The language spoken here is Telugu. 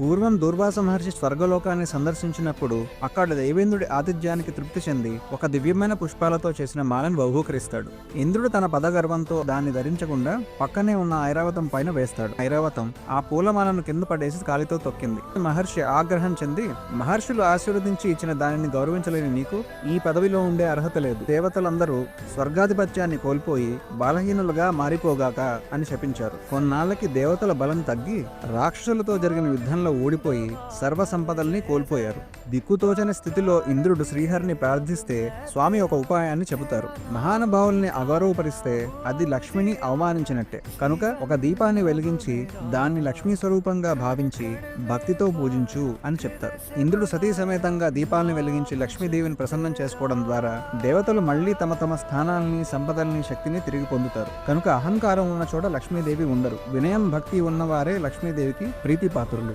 పూర్వం దూర్వాస మహర్షి స్వర్గలోకాన్ని సందర్శించినప్పుడు అక్కడ దేవేంద్రుడి ఆతిథ్యానికి తృప్తి చెంది ఒక దివ్యమైన పుష్పాలతో చేసిన మాలను బహూకరిస్తాడు. ఇంద్రుడు తన పదగర్వంతో దాన్ని ధరించకుండా పక్కనే ఉన్న ఐరావతం పైన వేస్తాడు. ఐరావతం ఆ పూలమాలను కింద పడేసి కాలితో తొక్కింది. మహర్షి ఆగ్రహం చెంది మహర్షులు ఆశీర్వదించి ఇచ్చిన దానిని గౌరవించలేని నీకు ఈ పదవిలో ఉండే అర్హత లేదు. దేవతలందరూ స్వర్గాధిపత్యాన్ని కోల్పోయి బలహీనులుగా మారిపోగాక అని శపించారు. కొన్నాళ్ళకి దేవతల బలం తగ్గి రాక్షసులతో జరిగిన యుద్ధంలో ఓడిపోయి సర్వ సంపదల్ని కోల్పోయారు. దిక్కుతోచని స్థితిలో ఇంద్రుడు శ్రీహరిని ప్రార్థిస్తే స్వామి ఒక ఉపాయాన్ని చెబుతారు. మహానుభావుల్ని అగౌరవపరిస్తే అది లక్ష్మిని అవమానించినట్టే. కనుక ఒక దీపాన్ని వెలిగించి దాన్ని లక్ష్మీ స్వరూపంగా భావించి భక్తితో పూజించు అని చెప్తారు. ఇంద్రుడు సతీ సమేతంగా దీపాలను వెలిగించి లక్ష్మీదేవిని ప్రసన్నం చేసుకోవడం ద్వారా దేవతలు మళ్ళీ తమ తమ స్థానాల్ని సంపదల్ని శక్తిని తిరిగి పొందుతారు. కనుక అహంకారం ఉన్న చోట లక్ష్మీదేవి ఉండరు. వినయం భక్తి ఉన్నవారే లక్ష్మీదేవికి ప్రీతిపాత్రులు.